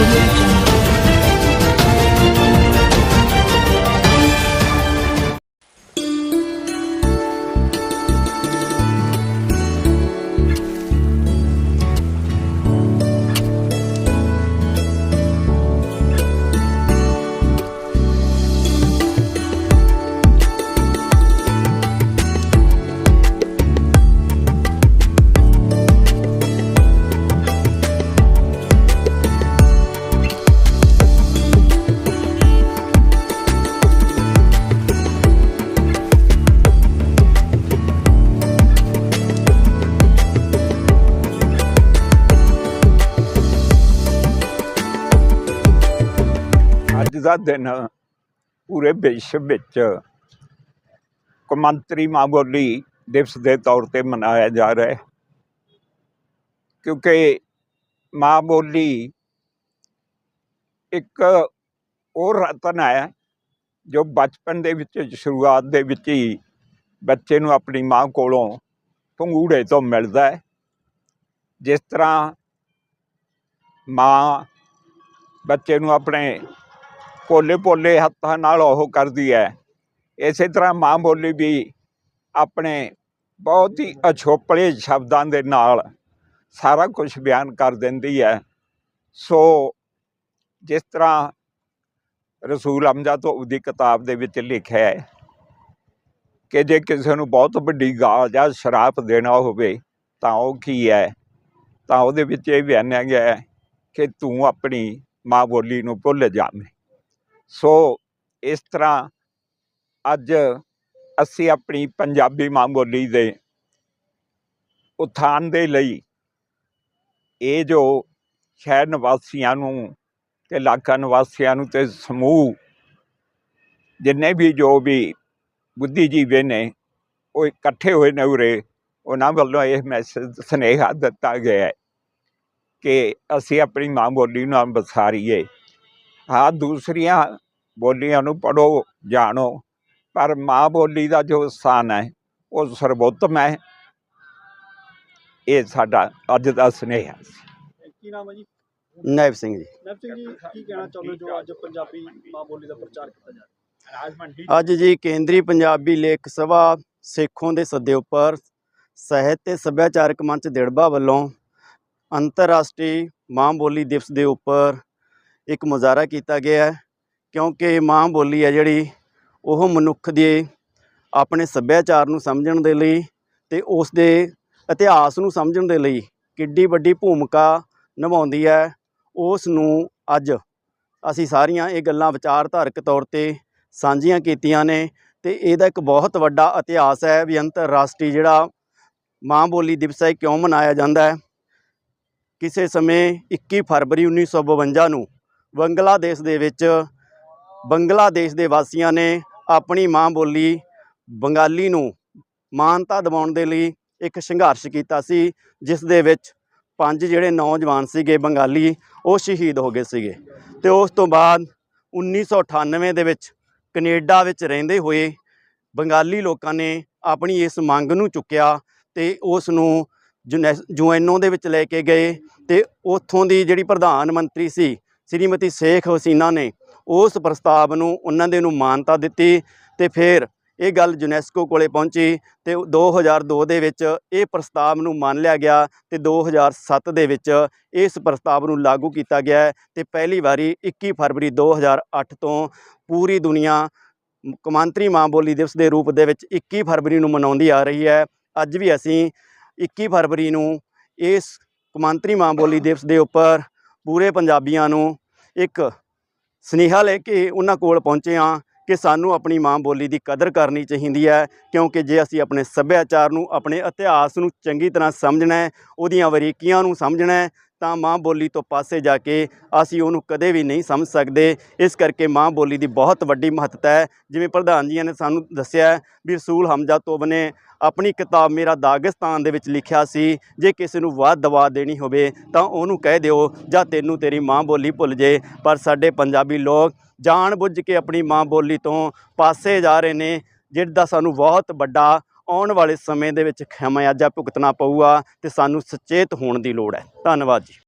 Audio ਦਾ ਦਿਨ ਪੂਰੇ ਵਿਸ਼ਵ ਵਿੱਚ ਕੌਮਾਂਤਰੀ ਮਾਂ ਬੋਲੀ ਦਿਵਸ ਦੇ ਤੌਰ ਤੇ ਮਨਾਇਆ ਜਾ ਰਿਹਾ ਹੈ। ਕਿਉਂਕਿ ਮਾਂ ਬੋਲੀ ਇੱਕ ਉਹ ਰਤਨ ਹੈ ਜੋ ਬਚਪਨ ਦੇ ਵਿੱਚ, ਸ਼ੁਰੂਆਤ ਦੇ ਵਿੱਚ ਹੀ ਬੱਚੇ ਨੂੰ ਆਪਣੀ ਮਾਂ ਕੋਲੋਂ ਪੰਗੂੜੇ ਤੋਂ ਮਿਲਦਾ ਹੈ। ਜਿਸ ਤਰ੍ਹਾਂ ਮਾਂ ਬੱਚੇ ਨੂੰ ਆਪਣੇ ਪੋਲੇ ਪੋਲੇ ਹੱਥਾਂ ਨਾਲ ਉਹ ਕਰਦੀ ਹੈ। ਇਸੇ ਤਰ੍ਹਾਂ ਮਾਂ ਬੋਲੀ ਵੀ ਆਪਣੇ ਬਹੁਤ ਹੀ ਅਛੋਪਲੇ ਸ਼ਬਦਾਂ ਦੇ ਨਾਲ ਸਾਰਾ ਕੁਝ ਬਿਆਨ ਕਰ ਦਿੰਦੀ ਹੈ। ਸੋ ਜਿਸ ਤਰ੍ਹਾਂ ਰਸੂਲ ਹਮਜ਼ਾ ਤੋਂ ਉਹਦੀ ਕਿਤਾਬ ਦੇ ਵਿੱਚ ਲਿਖਿਆ ਹੈ ਕਿ ਜੇ ਕਿਸੇ ਨੂੰ ਬਹੁਤ ਵੱਡੀ ਗਾਲ ਜਾਂ ਸ਼ਰਾਪ ਦੇਣਾ ਹੋਵੇ ਤਾਂ ਉਹ ਕੀ ਹੈ? ਤਾਂ ਉਹਦੇ ਵਿੱਚ ਇਹ ਬਿਆਨਿਆ ਗਿਆ ਹੈ ਕਿ ਤੂੰ ਆਪਣੀ ਮਾਂ ਬੋਲੀ ਨੂੰ ਭੁੱਲ ਜਾਵੇਂ। ਸੋ ਇਸ ਤਰ੍ਹਾਂ ਅੱਜ ਅਸੀਂ ਆਪਣੀ ਪੰਜਾਬੀ ਮਾਂ ਬੋਲੀ ਦੇ ਉਥਾਨ ਦੇ ਲਈ ਇਹ ਜੋ ਸ਼ਹਿਰ ਨਿਵਾਸੀਆਂ ਨੂੰ ਤੇ ਇਲਾਕਾ ਨਿਵਾਸੀਆਂ ਨੂੰ ਤੇ ਸਮੂਹ ਜਿੰਨੇ ਵੀ ਜੋ ਵੀ ਬੁੱਧੀਜੀਵੀ ਨੇ, ਉਹ ਇਕੱਠੇ ਹੋਏ ਨੇ ਉਰੇ, ਉਹਨਾਂ ਵੱਲੋਂ ਇਹ ਮੈਸੇਜ ਸੁਨੇਹਾ ਦਿੱਤਾ ਗਿਆ ਹੈ ਕਿ ਅਸੀਂ ਆਪਣੀ ਮਾਂ ਬੋਲੀ ਨੂੰ ਬਸਾਰੀਏ ਹਾਂ ਦੂਸਰੀਆਂ ਬੋਲੀਆਂ ਨੂੰ ਪੜੋ ਜਾਣੋ। ਪਰ ਮਾਂ ਬੋਲੀ ਦਾ ਜੋ ਸਥਾਨ ਹੈ ਉਹ ਸਰਵੋਤਮ ਹੈ। ਇਹ ਸਾਡਾ ਅੱਜ ਦਾ ਸੁਨੇਹਾ ਸੀ ਕੀ ਨਾਮ ਹੈ ਜੀ? ਨਾਇਬ ਸਿੰਘ ਜੀ। ਨਵ ਸਿੰਘ ਜੀ ਕੀ ਕਹਿਣਾ ਚਾਹੁੰਦੇ ਹੋ ਜੋ ਅੱਜ ਪੰਜਾਬੀ ਮਾਂ ਬੋਲੀ ਦਾ ਪ੍ਰਚਾਰ ਕੀਤਾ ਜਾ ਰਿਹਾ? ਅੱਜ ਜੀ ਕੇਂਦਰੀ ਪੰਜਾਬੀ ਲੇਖ ਸਭਾ ਸੇਖੋਂ ਦੇ ਸੱਦੇ ਉੱਪਰ ਸਾਹਿਤ ਤੇ ਸੱਭਿਆਚਾਰਕ ਮੰਚ ਦਿੜਬਾ ਵੱਲੋਂ ਅੰਤਰਰਾਸ਼ਟਰੀ ਮਾਂ ਬੋਲੀ ਦਿਵਸ ਦੇ ਉੱਪਰ ਇੱਕ ਮੁਜ਼ਾਹਰਾ ਕੀਤਾ ਗਿਆ ਹੈ। ਕਿਉਂਕਿ ਮਾਂ ਬੋਲੀ ਹੈ ਜਿਹੜੀ, ਉਹ ਮਨੁੱਖ ਦੇ ਆਪਣੇ ਸੱਭਿਆਚਾਰ ਨੂੰ ਸਮਝਣ ਦੇ ਲਈ ਤੇ ਉਸ ਦੇ ਇਤਿਹਾਸ ਨੂੰ ਸਮਝਣ ਦੇ ਲਈ ਕਿੱਡੀ ਵੱਡੀ ਭੂਮਿਕਾ ਨਿਭਾਉਂਦੀ ਹੈ। ਉਸ ਨੂੰ ਅੱਜ ਅਸੀਂ ਸਾਰੀਆਂ ਇਹ ਗੱਲਾਂ ਵਿਚਾਰਧਾਰਕ ਤੌਰ ਤੇ ਸਾਂਝੀਆਂ ਕੀਤੀਆਂ ਨੇ ਤੇ ਇਹਦਾ ਇੱਕ ਬਹੁਤ ਵੱਡਾ ਇਤਿਹਾਸ ਹੈ ਵੀ ਅੰਤਰਰਾਸ਼ਟਰੀ ਜਿਹੜਾ ਮਾਂ ਬੋਲੀ ਦਿਵਸ ਹੈ ਕਿਉਂ ਮਨਾਇਆ ਜਾਂਦਾ ਹੈ। ਕਿਸੇ ਸਮੇਂ 21 ਫਰਵਰੀ 1952 ਨੂੰ ਬੰਗਲਾਦੇਸ਼ ਦੇ ਵਿੱਚ ਬੰਗਲਾਦੇਸ਼ ਦੇ ਵਾਸੀਆਂ ਨੇ ਆਪਣੀ ਮਾਂ ਬੋਲੀ ਬੰਗਾਲੀ ਨੂੰ ਮਾਨਤਾ ਦਿਵਾਉਣ ਦੇ ਲਈ ਇੱਕ ਸੰਘਰਸ਼ ਕੀਤਾ ਸੀ, ਜਿਸ ਦੇ ਵਿੱਚ ਪੰਜ ਜਿਹੜੇ ਨੌਜਵਾਨ ਸੀਗੇ ਬੰਗਾਲੀ, ਉਹ ਸ਼ਹੀਦ ਹੋ ਗਏ ਸੀਗੇ। ਤੇ ਉਸ ਤੋਂ ਬਾਅਦ 1998 ਦੇ ਵਿੱਚ ਕੈਨੇਡਾ ਵਿੱਚ ਰਹਿੰਦੇ ਹੋਏ ਬੰਗਾਲੀ ਲੋਕਾਂ ਨੇ ਆਪਣੀ ਇਸ ਮੰਗ ਨੂੰ ਚੁੱਕਿਆ ਤੇ ਉਸ ਨੂੰ ਯੂਐਨਓ ਦੇ ਵਿੱਚ ਲੈ ਕੇ ਗਏ ਤੇ ਉੱਥੋਂ ਦੀ ਜਿਹੜੀ ਪ੍ਰਧਾਨ ਮੰਤਰੀ ਸੀ, ਸ਼੍ਰੀਮਤੀ ਸ਼ੇਖ ਹਸੀਨਾ ਨੇ ਉਸ ਪ੍ਰਸਤਾਵ ਨੂੰ ਉਹਨਾਂ ਦੇ ਨੂੰ ਮਾਨਤਾ ਦਿੱਤੀ ਤੇ ਫਿਰ ਇਹ ਗੱਲ ਯੂਨੈਸਕੋ ਕੋਲੇ ਪਹੁੰਚੀ ਤੇ 2002 ਦੇ ਵਿੱਚ ਇਹ ਪ੍ਰਸਤਾਵ ਨੂੰ ਮੰਨ ਲਿਆ ਗਿਆ ਤੇ 2007 ਦੇ ਵਿੱਚ ਇਸ ਪ੍ਰਸਤਾਵ ਨੂੰ ਲਾਗੂ ਕੀਤਾ ਗਿਆ ਹੈ ਤੇ ਪਹਿਲੀ ਵਾਰੀ 21 ਫਰਵਰੀ 2008 ਤੋਂ ਪੂਰੀ ਦੁਨੀਆ ਕੌਮਾਂਤਰੀ ਮਾਂ ਬੋਲੀ ਦਿਵਸ ਦੇ ਰੂਪ ਦੇ ਵਿੱਚ 21 ਫਰਵਰੀ ਨੂੰ ਮਨਾਉਂਦੀ ਆ ਰਹੀ ਹੈ। ਅੱਜ ਵੀ ਅਸੀਂ 21 ਫਰਵਰੀ ਨੂੰ ਇਸ ਕੌਮਾਂਤਰੀ ਮਾਂ ਬੋਲੀ ਦਿਵਸ ਦੇ ਉੱਪਰ ਪੂਰੇ ਪੰਜਾਬੀਆਂ ਨੂੰ ਇੱਕ ਸੁਨੇਹਾ ਲੈ ਕੇ ਉਹਨਾਂ ਕੋਲ ਪਹੁੰਚੇ ਹਾਂ ਕਿ ਸਾਨੂੰ ਆਪਣੀ ਮਾਂ ਬੋਲੀ ਦੀ ਕਦਰ ਕਰਨੀ ਚਾਹੀਦੀ ਹੈ, ਕਿਉਂਕਿ ਜੇ ਅਸੀਂ ਆਪਣੇ ਸੱਭਿਆਚਾਰ ਨੂੰ, ਆਪਣੇ ਇਤਿਹਾਸ ਨੂੰ ਚੰਗੀ ਤਰ੍ਹਾਂ ਸਮਝਣਾ ਹੈ, ਉਹਦੀਆਂ ਵਰੀਕੀਆਂ ਨੂੰ ਸਮਝਣਾ ਹੈ ਤਾਂ ਮਾਂ ਬੋਲੀ ਤੋਂ ਪਾਸੇ ਜਾ ਕੇ ਅਸੀਂ ਉਹਨੂੰ ਕਦੇ ਵੀ ਨਹੀਂ ਸਮਝ ਸਕਦੇ। ਇਸ ਕਰਕੇ ਮਾਂ ਬੋਲੀ ਦੀ ਬਹੁਤ ਵੱਡੀ ਮਹੱਤਤਾ ਹੈ। ਜਿਵੇਂ ਪ੍ਰਧਾਨ ਜੀ ਨੇ ਸਾਨੂੰ ਦੱਸਿਆ ਵੀ ਰਸੂਲ ਹਮਜ਼ਾ ਤੋਬ ਨੇ ਆਪਣੀ ਕਿਤਾਬ ਮੇਰਾ ਦਾਗਿਸਤਾਨ ਦੇ ਵਿੱਚ ਲਿਖਿਆ ਸੀ, ਜੇ ਕਿਸੇ ਨੂੰ ਵਾਦ ਦਵਾ ਦੇਣੀ ਹੋਵੇ ਤਾਂ ਉਹਨੂੰ ਕਹਿ ਦਿਓ, ਜਾਂ ਤੈਨੂੰ ਤੇਰੀ ਮਾਂ ਬੋਲੀ ਭੁੱਲ ਜੇ। ਪਰ ਸਾਡੇ ਪੰਜਾਬੀ ਲੋਕ ਜਾਣ ਬੁੱਝ ਕੇ ਆਪਣੀ ਮਾਂ ਬੋਲੀ ਤੋਂ ਪਾਸੇ ਜਾ ਰਹੇ ਨੇ ਜਿਹਦਾ ਸਾਨੂੰ ਬਹੁਤ ਵੱਡਾ ਆਉਣ ਵਾਲੇ ਸਮੇਂ ਦੇ ਵਿੱਚ ਖਮਿਆਜਾ ਭੁਗਤਣਾ ਪਊਗਾ ਤੇ ਸਾਨੂੰ ਸੁਚੇਤ ਹੋਣ ਦੀ ਲੋੜ ਹੈ। ਧੰਨਵਾਦ ਜੀ।